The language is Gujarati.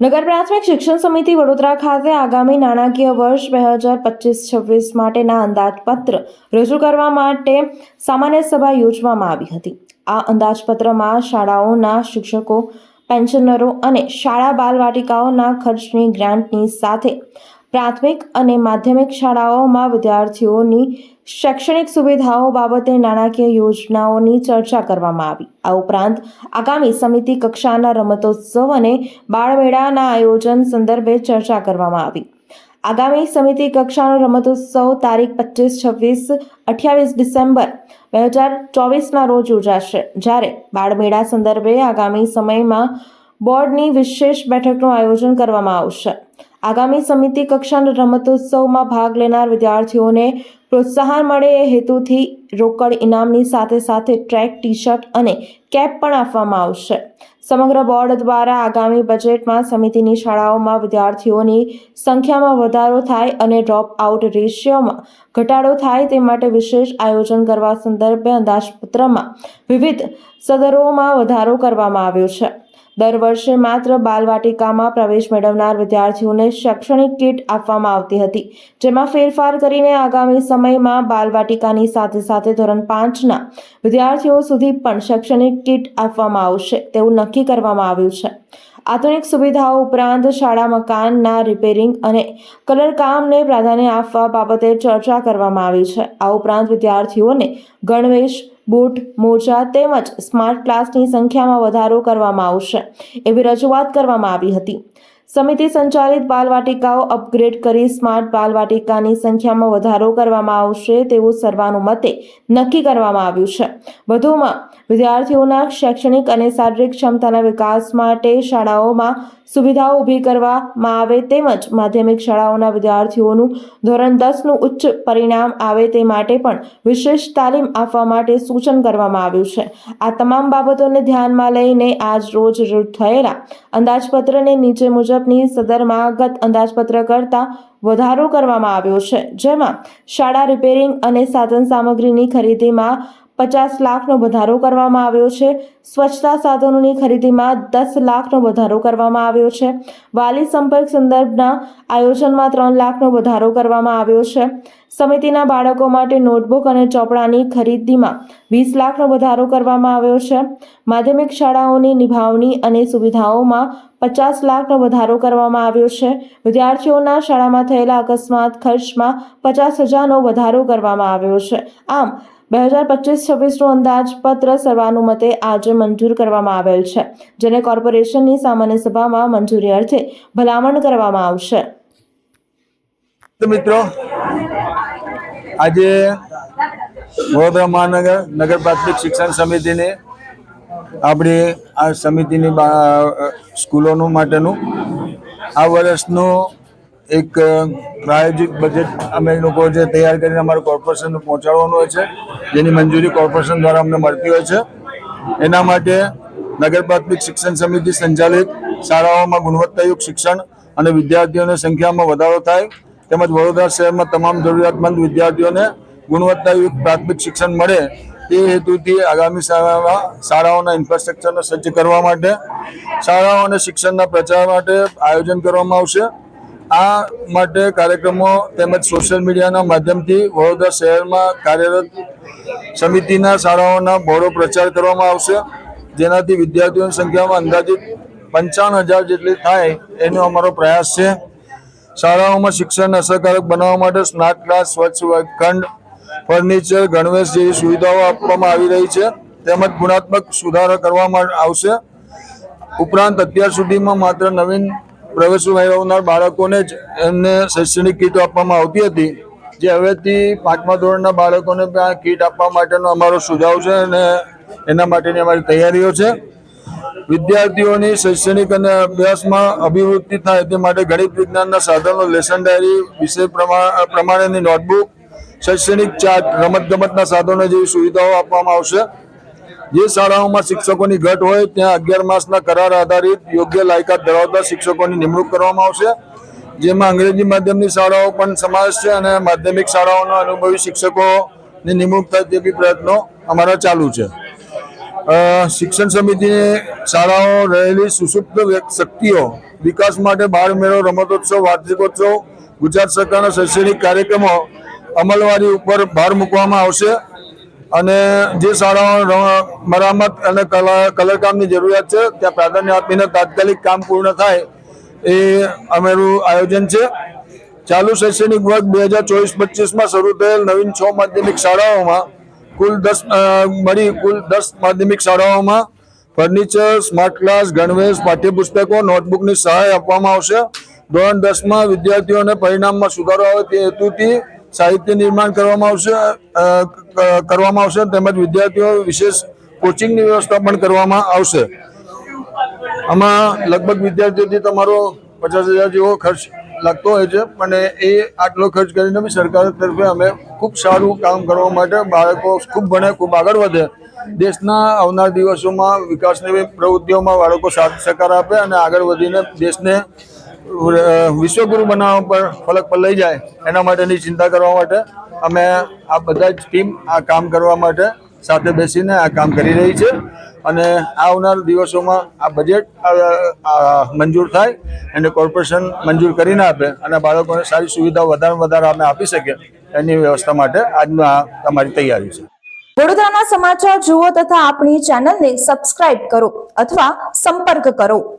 નગર પ્રાથમિક શિક્ષણ સમિતિ વડોદરા ખાતે આગામી નાણાકીય વર્ષ બે હજાર પચીસ છવ્વીસ માટેના અંદાજપત્ર રજૂ કરવા માટે સામાન્ય સભા યોજવામાં આવી હતી. આ અંદાજપત્રમાં શાળાઓના શિક્ષકો, પેન્શનરો અને શાળા બાલવાટિકાઓના ખર્ચની ગ્રાન્ટની સાથે પ્રાથમિક અને માધ્યમિક શાળાઓમાં વિદ્યાર્થીઓની શૈક્ષણિક સુવિધાઓ બાબતે નાણાકીય યોજનાઓની ચર્ચા કરવામાં આવી. આ ઉપરાંત આગામી સમિતિ કક્ષાના રમતોત્સવ અને બાળમેળાના આયોજન સંદર્ભે ચર્ચા કરવામાં આવી. આગામી સમિતિ કક્ષાનો રમતોત્સવ તારીખ પચીસ, છવ્વીસ, અઠ્યાવીસ ડિસેમ્બર બે હજાર ચોવીસના રોજ યોજાશે. જ્યારે બાળમેળા સંદર્ભે આગામી સમયમાં બોર્ડની વિશેષ બેઠકનું આયોજન કરવામાં આવશે. આગામી સમિતિ કક્ષાના રમતોત્સવમાં ભાગ લેનાર વિદ્યાર્થીઓને પ્રોત્સાહન મળે એ હેતુથી રોકડ ઇનામની સાથે સાથે ટ્રેક ટી શર્ટ અને કેપ પણ આપવામાં આવશે. સમગ્ર બોર્ડ દ્વારા આગામી બજેટમાં સમિતિની શાળાઓમાં વિદ્યાર્થીઓની સંખ્યામાં વધારો થાય અને ડ્રોપ આઉટ રેશિયોમાં ઘટાડો થાય તે માટે વિશેષ આયોજન કરવા સંદર્ભે અંદાજપત્રમાં વિવિધ સદરોમાં વધારો કરવામાં આવ્યો છે. દર વર્ષે માત્ર બાલવાટિકામાં પ્રવેશ મેળવનાર વિદ્યાર્થીઓને શૈક્ષણિક કીટ આપવામાં આવતી હતી, જેમાં ફેરફાર કરીને આગામી સમયમાં બાલવાટિકાની સાથે સાથે ધોરણ પાંચના વિદ્યાર્થીઓ સુધી પણ શૈક્ષણિક કીટ આપવામાં આવશે તેવું નક્કી કરવામાં આવ્યું છે. આધુનિક સુવિધાઓ ઉપરાંત શાળા મકાનના રિપેરિંગ અને કલર કામને પ્રાધાન્ય આપવા બાબતે ચર્ચા કરવામાં આવી છે. આ ઉપરાંત વિદ્યાર્થીઓને ગણવેશ બૂટ મોજા તેમજ સ્માર્ટ ક્લાસની સંખ્યામાં વધારો કરવામાં આવશે એવી રજૂઆત કરવામાં આવી હતી. સમિતિ સંચાલિત બાલવાટિકાઓ અપગ્રેડ કરી સ્માર્ટ બાલવાટિકાની સંખ્યામાં વધારો કરવામાં આવશે તેવું સર્વાનુમતે નક્કી કરવામાં આવ્યું છે. વધુમાં, વિદ્યાર્થીઓના શૈક્ષણિક અને શારીરિક ક્ષમતાના વિકાસ માટે શાળાઓમાં સુવિધાઓ ઊભી કરવામાં આવે તેમજ માધ્યમિક શાળાઓના વિદ્યાર્થીઓનું ધોરણ દસનું ઉચ્ચ પરિણામ આવે તે માટે પણ વિશેષ તાલીમ આપવા માટે સૂચન કરવામાં આવ્યું છે. આ તમામ બાબતોને ધ્યાનમાં લઈને આજ રોજ થયેલા અંદાજપત્રને નીચે મુજબની સદરમાં ગત અંદાજપત્ર કરતાં વધારો કરવામાં આવ્યો છે. જેમાં શાળા રિપેરિંગ અને સાધન સામગ્રીની ખરીદીમાં પચાસ લાખનો વધારો કરવામાં આવ્યો છે. સ્વચ્છતા સાધનોની ખરીદીમાં દસ લાખનો વધારો કરવામાં આવ્યો છે. વાલી સંપર્ક સંદર્ભના આયોજનમાં ત્રણ લાખનો વધારો કરવામાં આવ્યો છે. સમિતિના બાળકો માટે નોટબુક અને ચોપડાની ખરીદીમાં વીસ લાખનો વધારો કરવામાં આવ્યો છે. માધ્યમિક શાળાઓની નિભાવણી અને સુવિધાઓમાં પચાસ લાખનો વધારો કરવામાં આવ્યો છે. વિદ્યાર્થીઓના શાળામાં થયેલા અકસ્માત ખર્ચમાં પચાસ હજારનો વધારો કરવામાં આવ્યો છે. આમ બે હજાર પચીસ છવ્વીસનું અંદાજપત્ર સર્વાનુમતે આજે મંજૂર કરવામાં આવેલ છે, જેને કોર્પોરેશનની સામાન્ય સભામાં મંજૂરી અર્થે ભલામણ કરવામાં આવશે. મિત્રો, આજે વડોદરા મહાનગર, નગર પ્રાથમિક શિક્ષણ સમિતિની આપણી આ સમિતિની સ્કૂલોનું માટેનું આ વર્ષનું એક પ્રાયોજિક બજેટ અમે લોકો જે તૈયાર કરીને અમારું કોર્પોરેશનને પહોંચાડવાનું હોય છે, જેની મંજૂરી કોર્પોરેશન દ્વારા અમને મળતી હોય છે. એના માટે નગર પ્રાથમિક શિક્ષણ સમિતિ સંચાલિત શાળાઓમાં ગુણવત્તાયુક્ત શિક્ષણ અને વિદ્યાર્થીઓની સંખ્યામાં વધારો થાય, તેમજ વડોદરા શહેરમાં તમામ જરૂરિયાતમંદ વિદ્યાર્થીઓને ગુણવત્તાયુક્ત પ્રાથમિક શિક્ષણ મળે, તે હેતુથી આગામી શાળામાં, શાળાઓના ઇન્ફ્રાસ્ટ્રક્ચરને સજ્જ કરવા માટે, શાળાઓ અને શિક્ષણના પ્રચાર માટે આયોજન કરવામાં આવશે. આ માટે કાર્યક્રમો તેમજ સોશિયલ મીડિયાના માધ્યમથી વડોદરા શહેરમાં કાર્યરત સમિતિના શાળાઓના બહોળો પ્રચાર કરવામાં આવશે. જેનાથી વિદ્યાર્થીઓની સંખ્યામાં અંદાજિત પંચાવન હજાર જેટલી થાય એનો અમારો પ્રયાસ છે. શાળાઓમાં શિક્ષણ અસરકારક બનાવવા માટે સ્માર્ટ ક્લાસ, સ્વચ્છ વર્ગખંડ, ફર્નિચર, ગણવેશ જેવી સુવિધાઓ આપવામાં આવી રહી છે. તેમજ ગુણાત્મક સુધારો કરવામાં આવશે. ઉપરાંત અત્યાર સુધીમાં માત્ર નવીન પ્રવેશ મેળવનાર બાળકોને જ એમને શૈક્ષણિક કીટો આપવામાં આવતી હતી. જે હવેથી પાંચમા ધોરણના બાળકોને આ કીટ આપવા માટેનો અમારો સુઝાવ છે અને એના માટેની અમારી તૈયારીઓ છે. વિદ્યાર્થીઓની શૈક્ષણિક અને અભ્યાસમાં અભિવૃદ્ધિ થાય તે માટે ગણિત વિજ્ઞાનના સાધનો, લેસન ડાયરી, વિષય પ્રમા- પ્રમાણેની નોટબુક, શૈક્ષણિક ચાર્ટ, રમતગમતના સાધનો જેવી સુવિધાઓ આપવામાં આવશે. જે શાળાઓમાં શિક્ષકોની ઘટ હોય ત્યાં અગિયાર માસના કરાર આધારિત યોગ્ય લાયકાત ધરાવતા શિક્ષકોની નિમણૂક કરવામાં આવશે. જેમાં અંગ્રેજી માધ્યમની શાળાઓ પણ સમાવેશ છે અને માધ્યમિક શાળાઓના અનુભવી શિક્ષકોની નિમણૂક થાય તેવી પ્રયત્નો અમારા ચાલુ છે. શિક્ષણ સમિતિની શાળાઓ રહેલી સુસુપ્ત શક્તિઓ વિકાસ માટે બાળ મેળો, રમતોત્સવ, વાર્ષિકોત્સવ, ગુજરાત સરકારના શૈક્ષણિક કાર્યક્રમો અમલવારી ઉપર ભાર મૂકવામાં આવશે. અને જે શાળાઓ મરામત અને કલા, કલરકામની જરૂરિયાત છે, ત્યાં પ્રાધાન્ય આપીને તાત્કાલિક કામ પૂર્ણ થાય એ અમારું આયોજન છે. ચાલુ શૈક્ષણિક વર્ગ બે હજાર ચોવીસ પચીસમાં શરૂ થયેલ નવીન છ માધ્યમિક શાળાઓમાં કુલ દસ મળી કુલ દસ માધ્યમિક શાળાઓમાં ફર્નિચર, સ્માર્ટ ક્લાસ ગણવેશ, પાઠ્યપુસ્તકો, નોટબુકની સહાય આપવામાં આવશે. ધોરણ દસમાં વિદ્યાર્થીઓને પરિણામમાં સુધારો આવે તે હેતુથી સાહિત્ય નિર્માણ કરવામાં આવશે કરવામાં આવશે તેમજ વિદ્યાર્થીઓ વિશેષ કોચિંગની વ્યવસ્થા પણ કરવામાં આવશે. આમાં લગભગ વિદ્યાર્થીઓથી તમારો પચાસ હજાર જેવો ખર્ચ લાગતો હોય છે અને એ આટલો ખર્ચ કરીને બી સરકાર તરફે અમે ખૂબ સારું કામ કરવા માટે બાળકો ખૂબ ભણે, ખૂબ આગળ વધે. દેશના આવનાર દિવસોમાં વિકાસની પ્રવૃત્તિઓમાં બાળકો સાથ, સહકાર આપે અને આગળ વધીને દેશને વિશ્વગુરુ બનાવવા પર ફલક પર લઈ જાય, એના માટેની ચિંતા કરવા માટે અમે આ બધા જ ટીમ આ કામ કરવા માટે સાથે બેસીને આ કામ કરી રહી છે. અને આવનાર દિવસોમાં આ બજેટ મંજૂર થાય અને કોર્પોરેશન મંજૂર કરીને આપે અને બાળકોને સારી સુવિધાઓ વધારે વધારે અમે આપી શકીએ એની વ્યવસ્થા માટે આજનું આ અમારી તૈયારી છે. વડોદરાના સમાચાર જુઓ તથા આપણી ચેનલને સબસ્ક્રાઇબ કરો અથવા સંપર્ક કરો.